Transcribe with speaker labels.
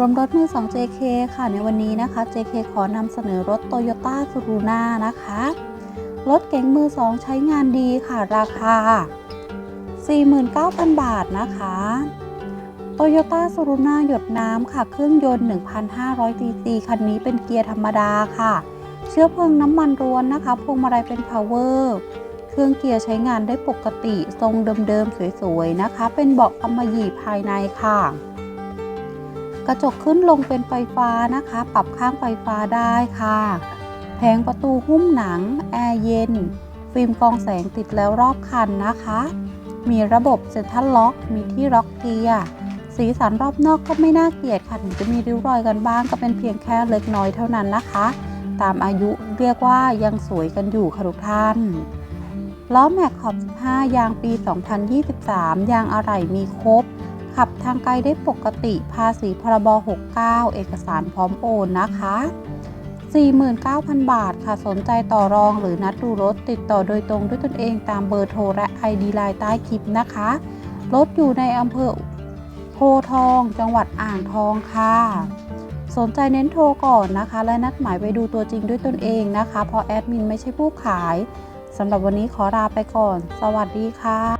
Speaker 1: รวมรถมือ2 JK ค่ะ ในวันนี้นะคะ JK ขอนำเสนอรถ Toyota s u r u n a นะคะ รถเก๋งมือ2ใช้งานดีค่ะ ราคา 49,000 บาทนะคะ Toyota s u r u n a หยดน้ำค่ะ เครื่องยนต์ 1,500 cc คันนี้เป็นเกียร์ธรรมดาค่ะ เชื้อเพลิงน้ำมันร้วนนะคะ พวงมาลัยเป็น power เครื่องเกียร์ใช้งานได้ปกติ ทรงเดิมๆ สวยๆ นะคะ เป็นเบาะกำมะหยี่ภายในค่ะ กระจกขึ้นลงเป็นไฟฟ้านะคะ ปรับข้างไฟฟ้าได้ค่ะ แผงประตูหุ้มหนัง แอร์เย็น ฟิล์มกองแสงติดแล้วรอบคันนะคะ มีระบบเซ็นทรัลล็อก มีที่ล็อกเกียร์ สีสันรอบนอกก็ไม่น่าเกลียดค่ะ ถึงจะมีริ้วรอยกันบ้างก็เป็นเพียงแค่เล็กน้อยเท่านั้นนะคะ ตามอายุเรียกว่ายังสวยกันอยู่ค่ะทุกท่านล้อแม็กขอบ 15 ยางปี 2023 ยางอะไหล่มีครบ ขับทางไกลได้ปกติภาษีพรบ 69 เอกสารพร้อมโอนนะคะ 49,000 บาทค่ะสนใจต่อรองหรือนัดดูรถติดต่อโดยตรงด้วยตนเองตามเบอร์โทรและ ID ไลน์ใต้คลิปนะคะ รถอยู่ในอำเภอโพทอง จังหวัดอ่างทองค่ะสนใจเน้นโทรก่อนนะคะ และนัดหมายไปดูตัวจริงด้วยตนเองนะคะ เพราะแอดมินไม่ใช่ผู้ขายสำหรับวันนี้ขอลาไปก่อน สวัสดีค่ะ